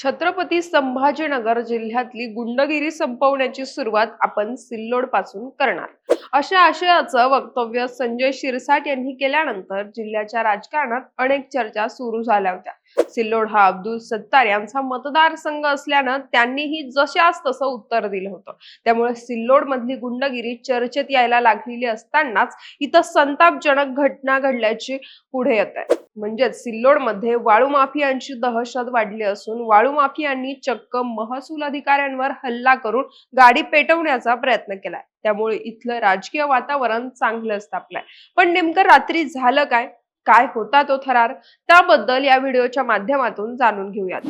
छत्रपती संभाजीनगर जिल्ह्यातली गुंडगिरी संपवण्याची सुरुवात आपण सिल्लोडपासून करणार. अशा आशयाचं वक्तव्य संजय शिरसाट यांनी केल्यानंतर जिल्ह्याच्या राजकारणात अनेक चर्चा सुरू झाल्या होत्या. सिल्लोड हा अब्दुल सत्तार यांचा मतदारसंघ असल्यानं त्यांनीही जशास तसं उत्तर दिलं होतं. त्यामुळे सिल्लोड मधली गुंडगिरी चर्चेत यायला लागलेली असतानाच इथं संतापजनक घटना घडल्याची पुढे येत आहे. म्हणजेच सिल्लोडमध्ये वाळू माफियांची दहशत वाढली असून वाळू माफियांनी चक्क महसूल अधिकाऱ्यांवर हल्ला करून गाडी पेटवण्याचा प्रयत्न केलाय. त्यामुळे इथलं राजकीय वातावरण चांगलंच तापलंय. पण नेमकं रात्री झालं काय? काय होता तो थरार त्याबद्दल या व्हिडिओच्या माध्यमातून जाणून घेऊयात.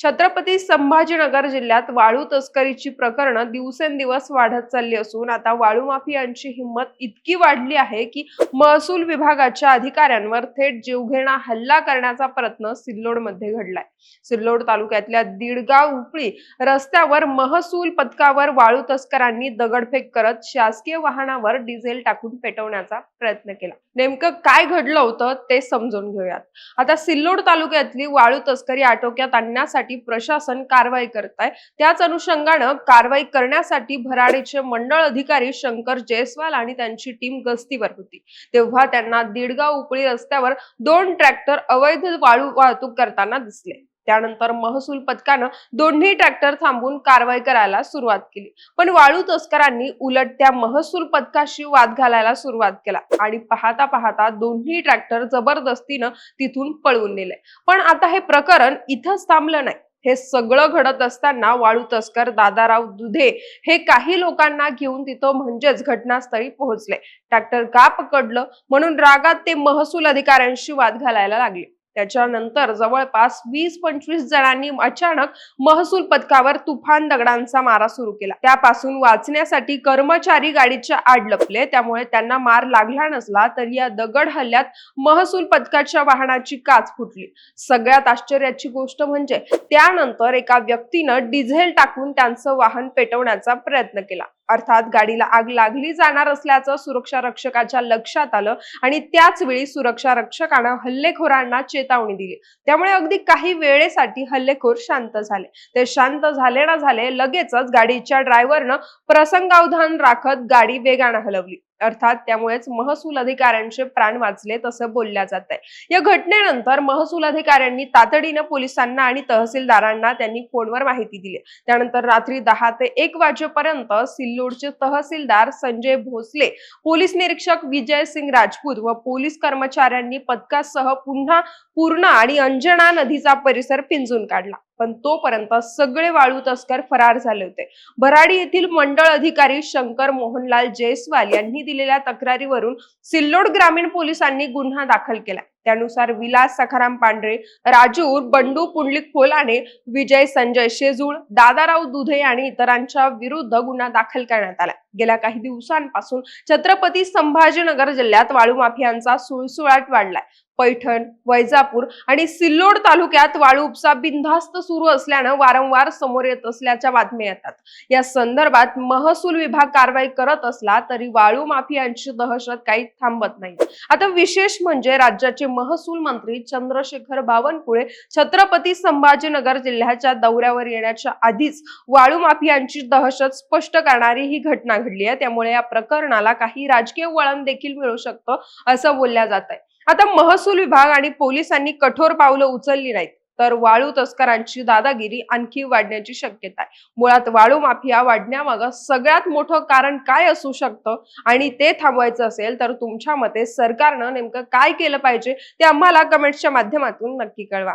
छत्रपती संभाजीनगर जिल्ह्यात वाळू तस्करीची प्रकरणं दिवसेंदिवस वाढत चालली असून आता वाळू माफियांची हिंमत इतकी वाढली आहे की महसूल विभागाच्या अधिकाऱ्यांवर थेट जीवघेणा हल्ला करण्याचा प्रयत्न सिल्लोडमध्ये घडलाय. सिल्लोड तालुक्यातल्या दीडगाव उपळी रस्त्यावर महसूल पथकावर वाळू तस्करांनी दगडफेक करत शासकीय वाहनावर डिझेल टाकून पेटवण्याचा प्रयत्न केला. नेमकं काय घडलं होतं ते समजून घेऊयात. आता सिल्लोड तालुक्यातली वाळू तस्करी आटोक्यात आणण्यासाठी प्रशासन कारवाई करत आहे त्याच अनुषंगानं कारवाई करण्यासाठी भराडीचे मंडळ अधिकारी शंकर जयस्वाल आणि त्यांची टीम गस्तीवर होती. तेव्हा त्यांना दीडगाव उपळी रस्त्यावर दोन ट्रॅक्टर अवैध वाळू वाहतूक करताना दिसले. त्यानंतर महसूल पथकानं दोन्ही ट्रॅक्टर थांबून कारवाई करायला सुरुवात केली. पण वाळू तस्करांनी उलट त्या महसूल पथकाशी वाद घालायला सुरुवात केला आणि पाहता पाहता दोन्ही ट्रॅक्टर जबरदस्तीनं तिथून पळवून नेले. पण आता हे प्रकरण इथंच थांबलं नाही. हे सगळं घडत असताना वाळू तस्कर दादाराव दुधे हे काही लोकांना घेऊन तिथं म्हणजेच घटनास्थळी पोहोचले. ट्रॅक्टर का पकडलं? म्हणून रागात ते महसूल अधिकाऱ्यांशी वाद घालायला लागले. त्याच्यानंतर जवळपास वीस पंचवीस जणांनी अचानक महसूल पथकावर तुफान दगडांचा मारा सुरू केला. त्यापासून वाचण्यासाठी कर्मचारी गाडीच्या आड लपले. त्यामुळे त्यांना मार लागला नसला तरी या दगड हल्ल्यात महसूल पथकाच्या वाहनाची काच फुटली. सगळ्यात आश्चर्याची गोष्ट म्हणजे त्यानंतर एका व्यक्तीनं डिझेल टाकून त्यांचं वाहन पेटवण्याचा प्रयत्न केला. अर्थात गाडीला आग लागली जाणार असल्याचं सुरक्षा रक्षकाच्या लक्षात आलं आणि त्याच वेळी सुरक्षा रक्षकानं हल्लेखोरांना चेतावणी दिली. त्यामुळे अगदी काही वेळेसाठी हल्लेखोर शांत झाले. ते शांत झाले ना झाले लगेचच गाडीच्या ड्रायव्हरनं प्रसंगावधान राखत गाडी वेगानं हलवली. अर्थात त्यामुळेच महसूल अधिकाऱ्यांचे प्राण वाचले तसं बोलल्या जात आहे या घटनेनंतर महसूल अधिकाऱ्यांनी तातडीनं पोलिसांना आणि तहसीलदारांना त्यांनी फोनवर माहिती दिली. त्यानंतर रात्री दहा ते एक वाजेपर्यंत सिल्लोडचे तहसीलदार संजय भोसले पोलीस निरीक्षक विजय सिंग राजपूत व पोलीस कर्मचाऱ्यांनी पथकासह पुन्हा पूर्ण आणि अंजना नदीचा परिसर पिंजून काढला. पण तोपर्यंत सगळे वाळू तस्कर फरार झाले होते. भराडी येथील मंडळ अधिकारी शंकर मोहनलाल जयस्वाल यांनी दिलेल्या तक्रारीवरून सिल्लोड ग्रामीण पोलिसांनी गुन्हा दाखल केला. त्यानुसार विलास सखाराम पांढरे राजूर बंडू पुंडलिक फोलाने विजय संजय शेजूळ दादाराव दुधे आणि इतरांच्या विरुद्ध गुन्हा दाखल करण्यात आला. गेल्या काही दिवसांपासून छत्रपती संभाजीनगर जिल्ह्यात वाळू माफियांचा सुळसुळाट वाढलाय. पैठण वैजापूर आणि सिल्लोड तालुक्यात वाळू उपसा बिनधास्त सुरू असल्यानं वारंवार समोर येत असल्याच्या बातम्या येतात. या संदर्भात महसूल विभाग कारवाई करत असला तरी वाळू माफियांची दहशत काही थांबत नाही. आता विशेष म्हणजे राज्याचे महसूल मंत्री चंद्रशेखर बावनकुळे छत्रपती संभाजीनगर जिल्ह्याच्या दौऱ्यावर येण्याच्या आधीच वाळू माफियांची दहशत स्पष्ट करणारी ही घटना घडली आहे. त्यामुळे या प्रकरणाला काही राजकीय वळण देखील मिळू शकतं असं बोलल्या जात आहे आता महसूल विभाग आणि पोलिसांनी कठोर पावलं उचलली नाहीत. तर वाळू तस्करांची दादागिरी आणखी वाढण्याची शक्यता आहे. मुळात वाळू माफिया वाढण्यामागं सगळ्यात मोठं कारण काय असू शकतं आणि ते थांबवायचं असेल तर तुमच्या मते सरकारनं नेमकं काय केलं पाहिजे ते आम्हाला कमेंट्सच्या माध्यमातून नक्की कळवा.